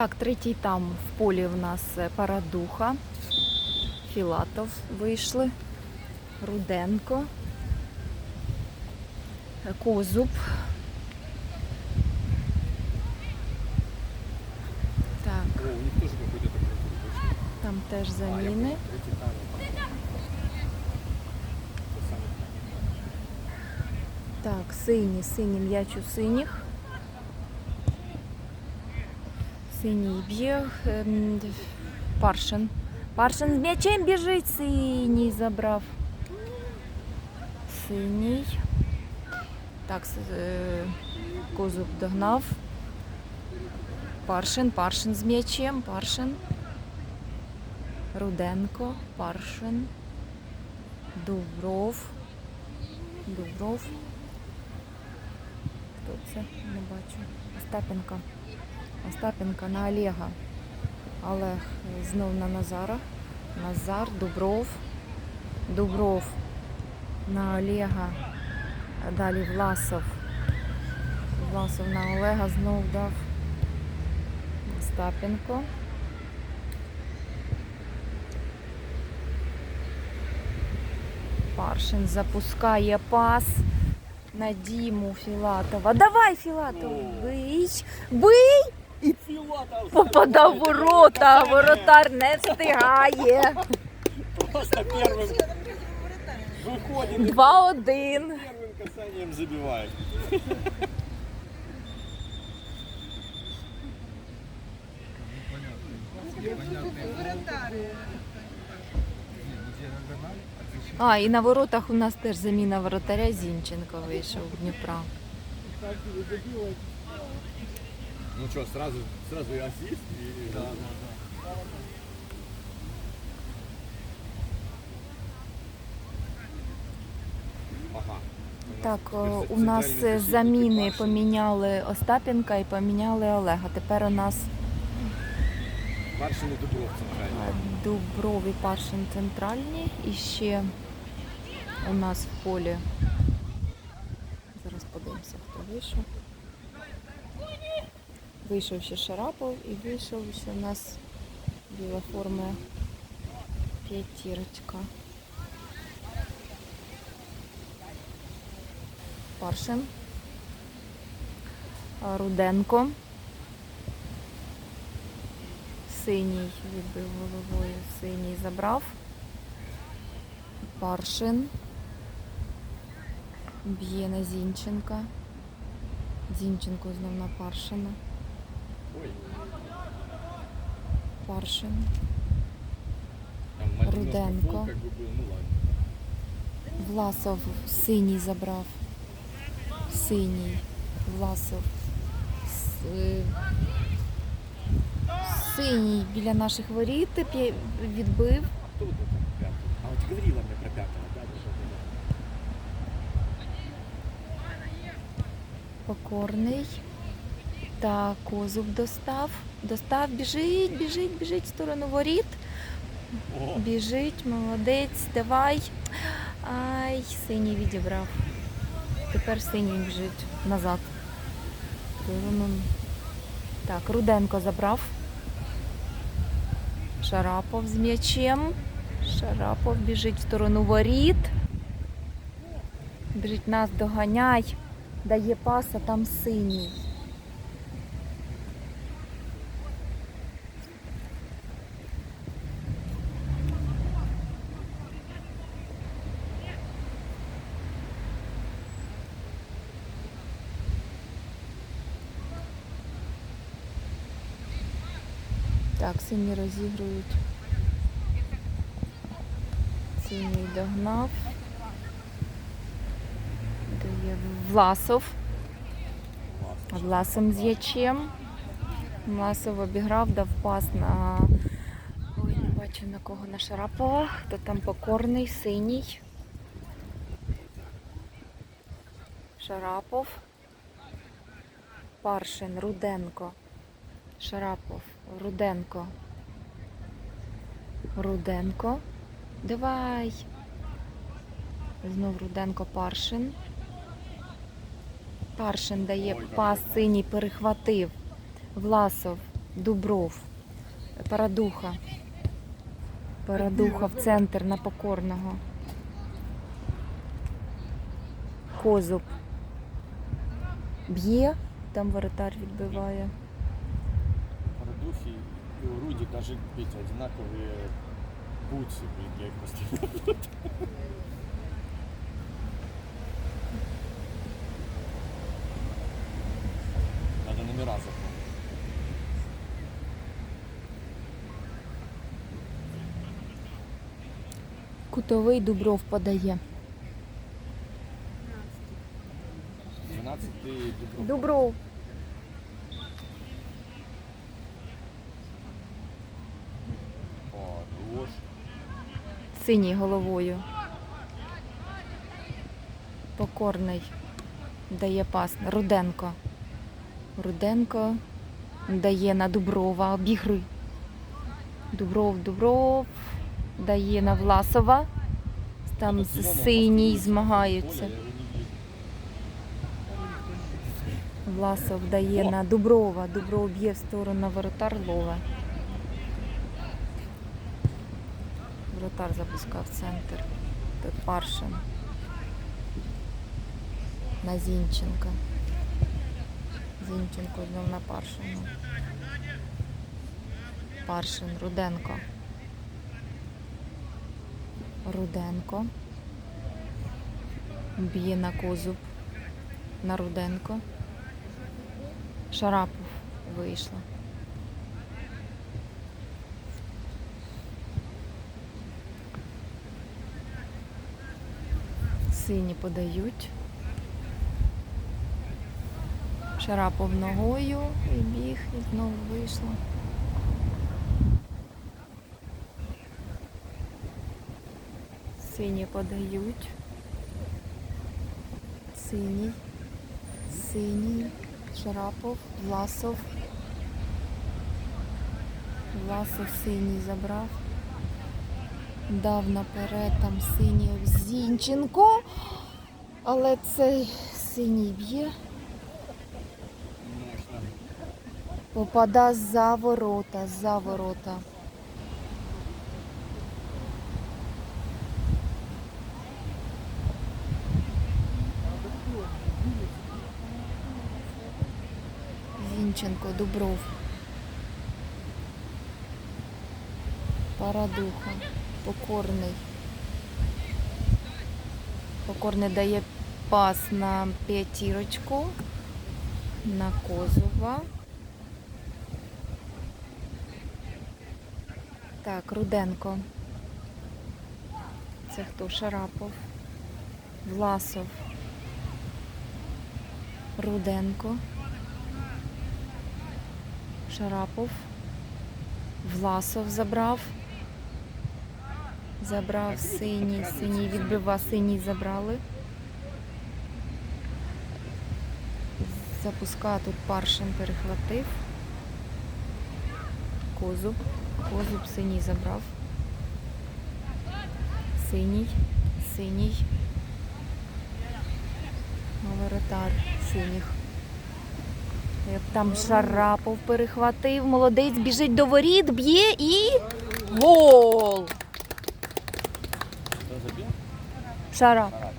Так, третій там в полі в нас е, Парадуха, Філатов вийшли, Руденко, е, Козуб. Так, там теж заміни. Так, сині, сині м'яч у синіх. Синій б'є. ем, Паршин. Паршин з м'ячем біжить, синій забрав. Синій. Так, е, Козуб догнав. Паршин, Паршин з м'ячем, Паршин. Руденко, Паршин. Дубров. Дубров. Хто це? Не бачу. Остапенко. Остапенко на Олега. Олег знов на Назара. Назар, Дубров. Дубров на Олега. А Далі Власов. Власов на Олега знов дав. Остапенко. Паршин запускає пас на Діму Філатова. Давай, Філатов, бий, бий! І попадав в ворота, а воротар не встигає. Просто первым выходит и 2-1. первым касанием забивает. А, і на воротах у нас теж заміна воротаря Зінченко вийшов в Дніпра. Ну что, сразу, сразу и ассист, и... Да, Ага. Так, о, у нас е, защитник заміни поміняли Остапенка і поміняли Олега. Тепер у нас Паршин и Дубров центральный. е, Дубров і Паршин центральні. І ще у нас в полі. Зараз подивимося, хто вийшов. Вийшов ще Шарапов і вийшов ще у нас біла форма п'ятірочка. Паршин. Руденко. Синій відбив головою, синій забрав. Паршин. Б'є на Зінченка. Зінченко знов на Паршина. Ой, Паршин. там Мальдиновский Руденко. фол как бы был, ну ладно. Власов синій забрав. Синій. Власов. С- е, Синій біля наших воріт п'є- відбив. Кто вот это пятый? А вот ты говорила мне про пятого, да? да, да, Покорний. Так, козуб достав. Достав, біжить, біжить, біжить в сторону воріт. Біжить, молодець, давай. Ай, синій відібрав. Тепер синій біжить назад. Так, Руденко забрав. Шарапов з м'ячем. Шарапов біжить в сторону воріт. Біжить нас, доганяй. Дає пас, а там синій. Так, сині розігрують. Синій догнав. Дає Власов. Власом з ячем. Власов обіграв, дав пас на. Ой, не бачу на кого на Шарапова. Хто там покорний, синій. Шарапов. Паршин, Руденко. Шарапов, Руденко. Руденко. Давай. Знов Руденко Паршин. Паршин дає пас синій, перехватив. Власов Дубров. Парадуха. Парадуха в центр на покорного. Козуб. Б'є, там воротар відбиває. Парадухи и у Руди даже пить одинаковые бутсы, блин, я их просто... Надо номера запомнить. Кутовий Дубров подає. 12 Дубров. Дубров. Синій головою. Покорний. Дає пас. Руденко. Руденко дає на Дуброва. Обігри. Дубров, Дубров. Дає на Власова. Там синій змагаються. Власов дає на Дуброва. Дубров б'є в сторону воротар лове. Воротар запускав центр. Паршин. На Зінченка. Зінченко знов на Паршину. Паршин, Руденко. Руденко. Б'є на козуб. На Руденко. Шарапов вийшла. Сині подають. Шарапов ногою і біг, і знову вийшла. Сині подають. Синій. Синій. Шарапов, Власов. Власов синій забрав. Дав наперед там синій Зінченко. Але цей синій б'є. Попада за ворота, за ворота. Зінченко, Дубров. Парадуха. Покорний. Покорний дає пас на п'ятірочку. На Козова. Так, Руденко. Це хто? Шарапов. Власов. Руденко. Шарапов. Власов забрав. Забрав синій, синій відбива, синій забрали. Запуска тут Паршин перехватив. Козуб. Козуб синій забрав. Синій, синій. Воротар синіх. Там Шарапов перехватив. Молодець біжить до воріт, б'є і гол! Шарапов.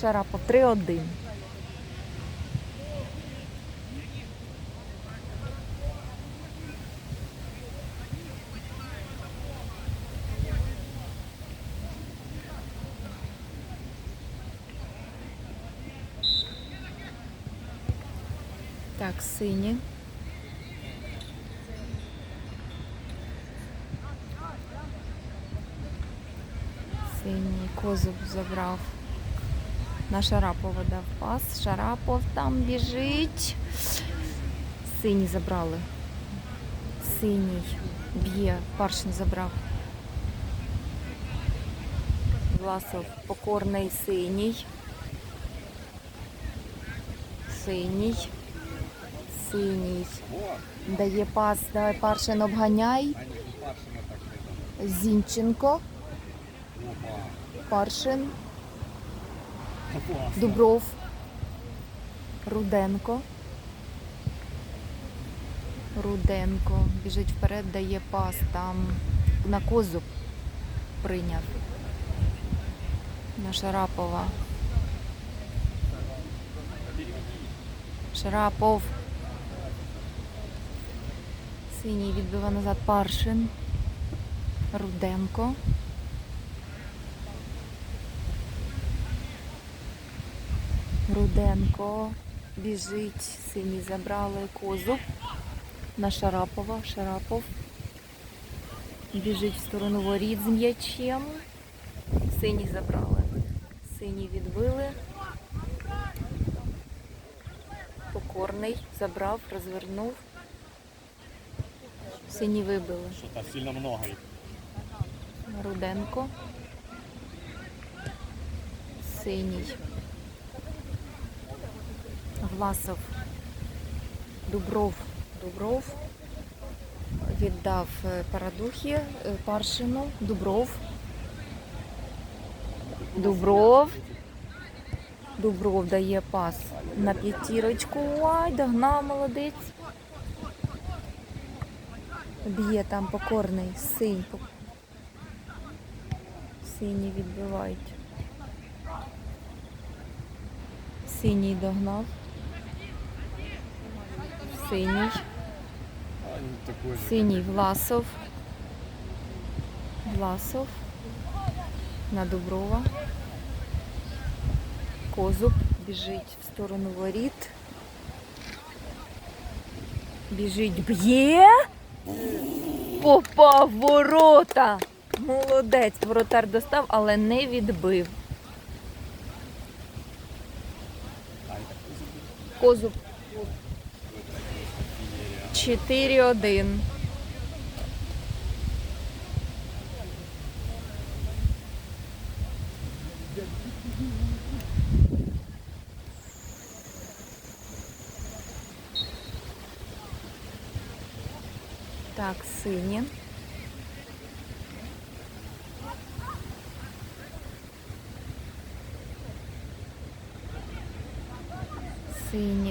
Шарапов 3-1. Так, сині. Синій забрав. На Шарапова дав пас. Шарапов там біжить. Синій забрали. Синій б'є. Паршин забрав. Власов покорний синій. Синій. Синій. Дає пас. Давай Паршин обганяй. Зінченко. Паршин. Дубров, Руденко. Руденко біжить вперед, дає пас там на козу прийняв. На Шарапова. Шарапов. Синій відбива назад Паршин. Руденко. Руденко біжить, сині забрали козу на Шарапова. Шарапов біжить в сторону воріт з м'ячем. Сині забрали. Сині відбили. Покорний забрав, розвернув. Сині вибили. Що-то сильно много їх. Руденко. Синій. Власов. Дубров. Дубров. Віддав е, Парадухі, е, Паршину. Дубров. Дубров. Дубров дає пас на п'ятірочку. Ай, догнав молодець. Б'є там покорний синь. Сині відбивають. Синій догнав. Синій. Синій Власов. Власов. На Дуброва. Козуб біжить в сторону воріт. Біжить, б'є. Попав в ворота. Молодець. Воротар достав, але не відбив. Козуб. 4-1. Так, сині.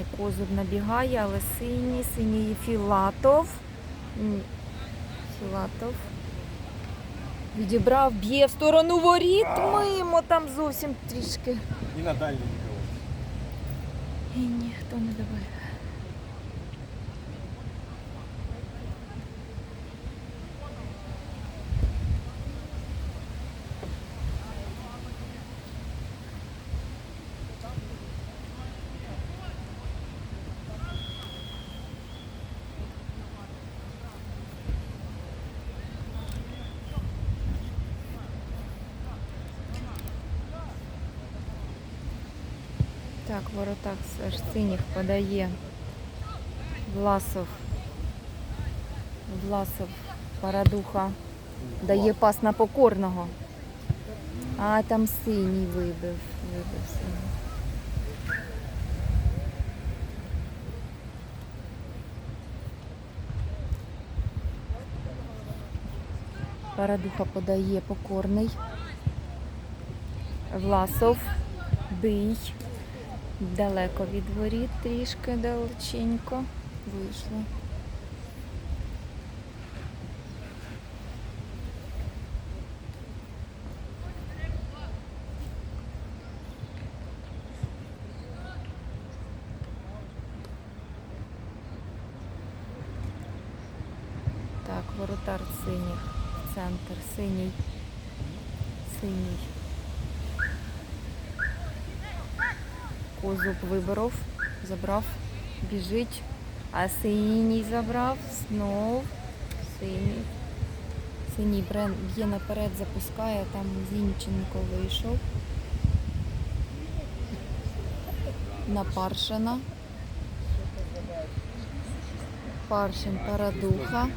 Синій козуб набігає, але синій, синій Філатов. Філатов. Відібрав, б'є в сторону воріт, мимо там зовсім трішки. І на дальній нікого. І ніхто не давай. Так, все ж синіх подає. Власов. Власов, Парадуха. Дає пас на покорного. А там синій вибив. Вибив синій. Парадуха подає покорний. Власов. Бий. Далеко від воріт, трішки далеченько. Вийшло. Так, воротар синіх. Центр. Синій. Синій. Козуб виборов, забрав, біжить, а синій забрав, знов синій. Синій брен б'є наперед, запускає, там Зінченко вийшов. На Паршина. Паршин Парадуха.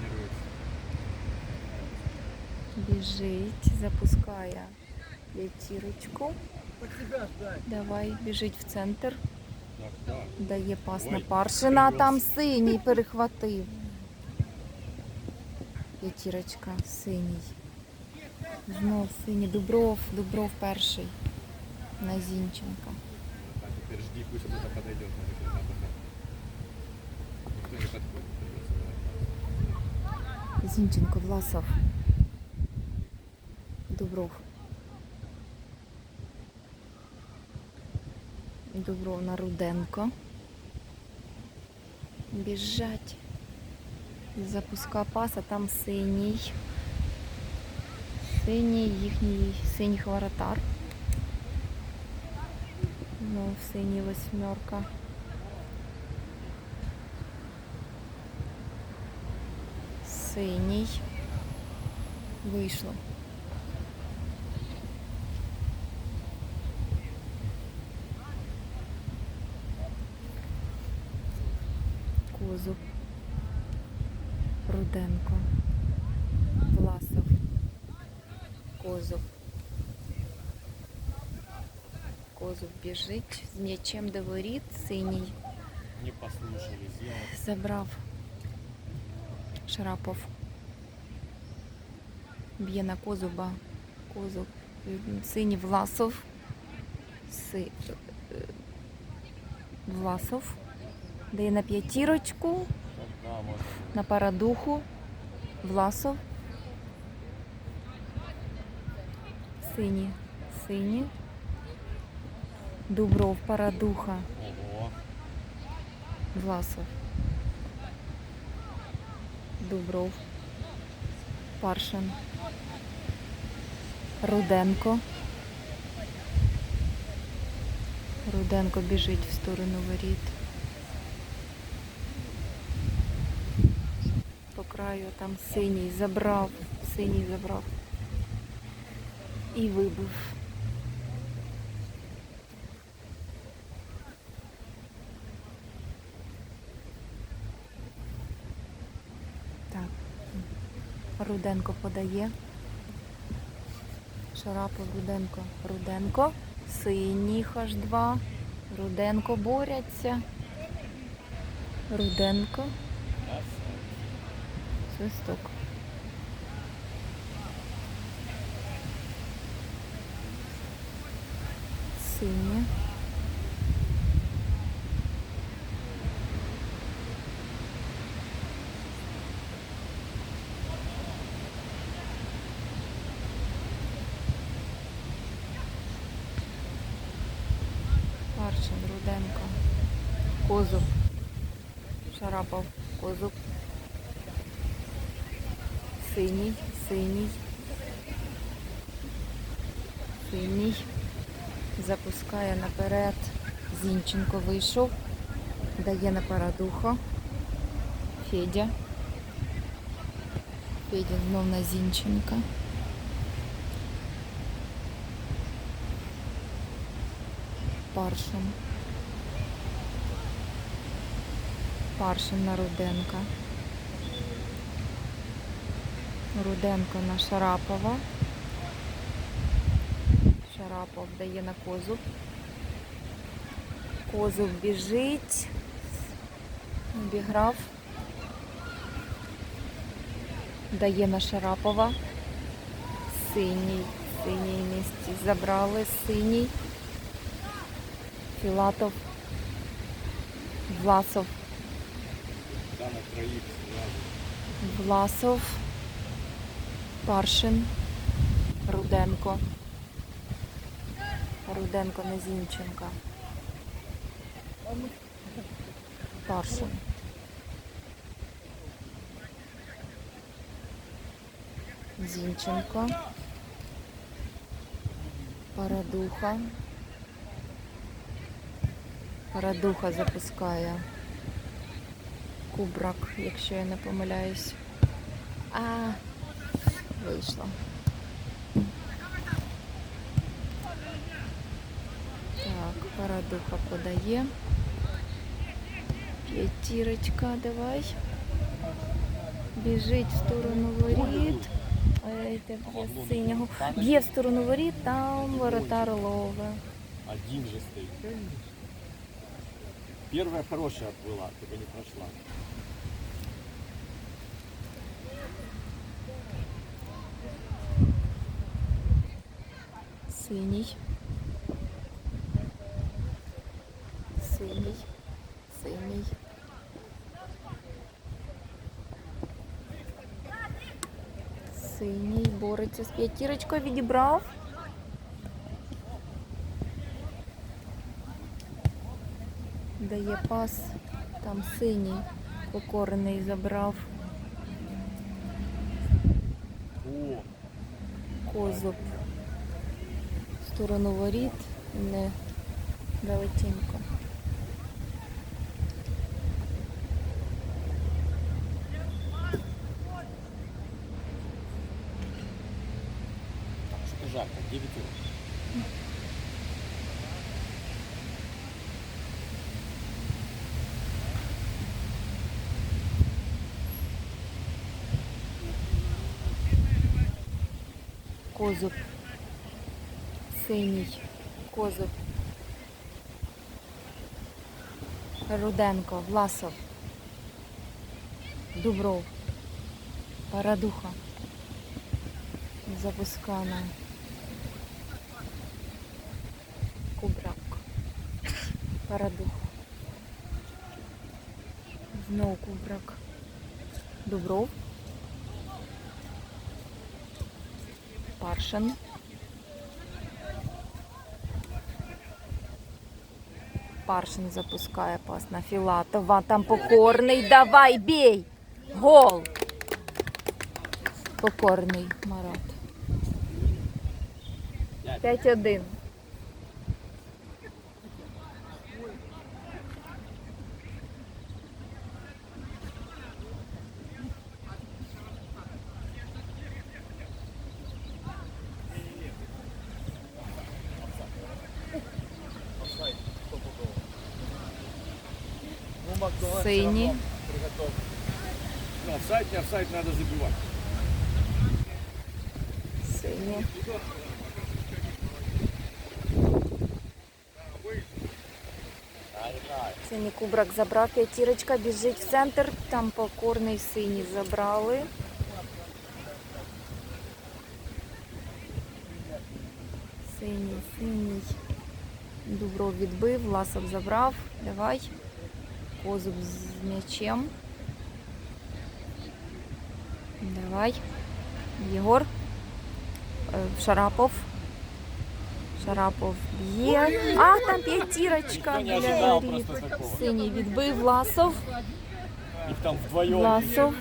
Біжить, запускає п'ятірочку. Давай, біжить в центр. Дає пас на Паршина, а там синій перехватив. П'ятірочка, синій. Знов синій. Дубров, Дубров перший. На Зінченка. Жди, пусть кто-то подойдет. Никто не подходит. придется. Зінченко, Власов. Дубров. Дубров на Руденко. Біжать. Запуска паса, там синій. Синій їхній синій воротар. Ну, синій восьмерка. Синій. Вийшло. Козуб. Руденко. Власов. Козуб. Козуб біжить з м'ячем до воріт, синій. Не послушали. Забрав Шарапов. Б'є на Козуба. Козуб. Синій Власов. Си... Власов. Дає на п'ятірочку. На парадуху. Власов. Сині. Сині. Дубров, парадуха. Власов. Дубров. Паршин. Руденко. Руденко біжить в сторону воріт. По там синій забрав, синій забрав. І вибив. Так. Руденко подає. Шарапов Руденко. Руденко. Синій аж два. Руденко борються. Руденко. Свисток. Синє. Паршин, Руденко. Козуб. Шарапов. Козуб. Синій, синій. Синій. Запускає наперед. Зінченко вийшов. Дає на парадухо. Федя. Федя знов на Зінченка. Паршин. Паршин на Руденка. Руденко на Шарапова. Шарапов дає на козуб. Козуб біжить. Обіграв. Дає на Шарапова. Синій. Синій місці забрали. Синій. Філатов. Власов. Власов, Паршин, Руденко. Руденко на Зінченка. Паршин. Зінченко. Парадуха. Парадуха запускає. Кубрак, якщо я не помиляюсь. А, вийшло. Так, парадуха подає. П'ятірочка, давай. Біжить в сторону воріт. Те б'є з синього. Б'є в сторону воріт, там воротар лове. Один же стоит. Первая хорошая отплыла, только не прошла. Синій. Синій. Синій. Синій бореться з п'ятірочкою, відібрав. Дає пас. Там синій покорений забрав. Козуб сторону воріт, не далеченько. так, что-то жарко, 9 утра. Козуб. Синій. Козуб. Руденко, Власов. Дубров. Парадуха. Запускана. Кубрак. Парадуха. Знову кубрак. Дубров. Паршин. Паршин запускає пас на Філатова. Там покорний. Давай, бій! Гол! Покорний Марат. 5-1. Приготов. Ну, офсайд, не офсайд, надо забивать. Сині. Синій кубрак забрав. П'ятірочка біжить в центр. Там покорний синій забрали. Синій, синій. Дубров відбив, Власов забрав. Давай. Козуб з м'ячем. Давай. Єгор. Е, Шарапов. Шарапов б'є. А, там п'ятірочка біля такого. Синій відбив Власов. Их там вдвоем. Власов.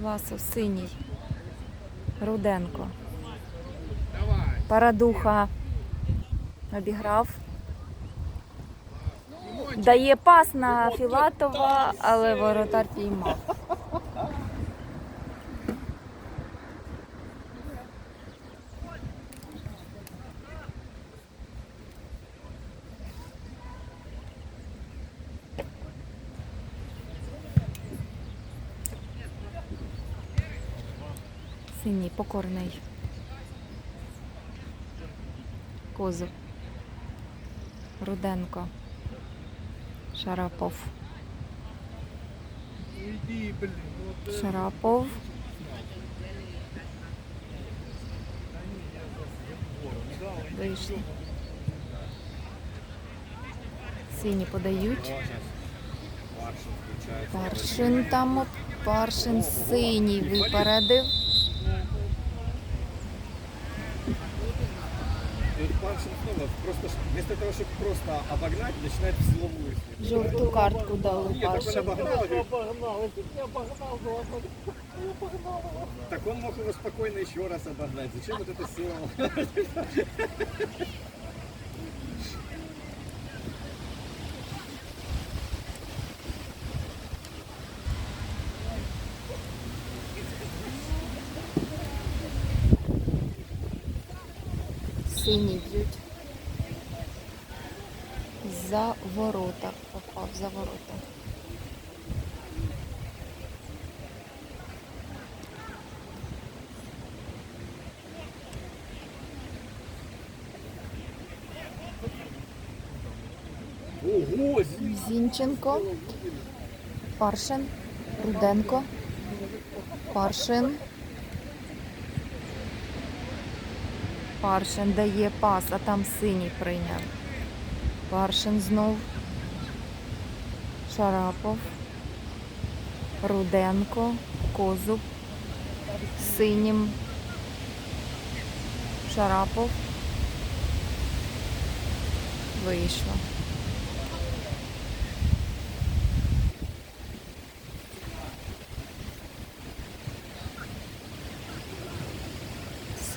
Власов синій. Руденко. Парадуха. Обіграв. Дає пас на Філатова, але воротар піймав. Синій покорний. Козуб. Руденко. Шарапов. Шарапов. Вийшли. Сині подають. Паршин. Там Паршин синій випередив. И вот Паршин снова просто вместо того, чтобы просто обогнать, начинает в ним. Жовту картку дали Нет, так он Паршин. обогнал. говорит, Так он мог его спокойно еще раз обогнать. Зачем вот это сила? Сині б'ють. За ворота. Попав за ворота. Ого, Зин- Зінченко. Паршин. Руденко. Паршин. Паршин дає пас, а там синій прийняв. Паршин знов. Шарапов, Руденко, Козуб, Синім, Шарапов. Вийшло.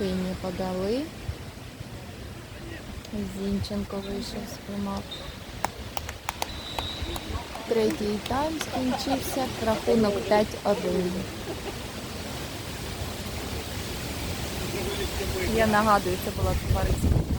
Сині подали. Зінченко вийшов з примат. Третій тайм скінчився. Рахунок 5-1. Я нагадую, це була товариська.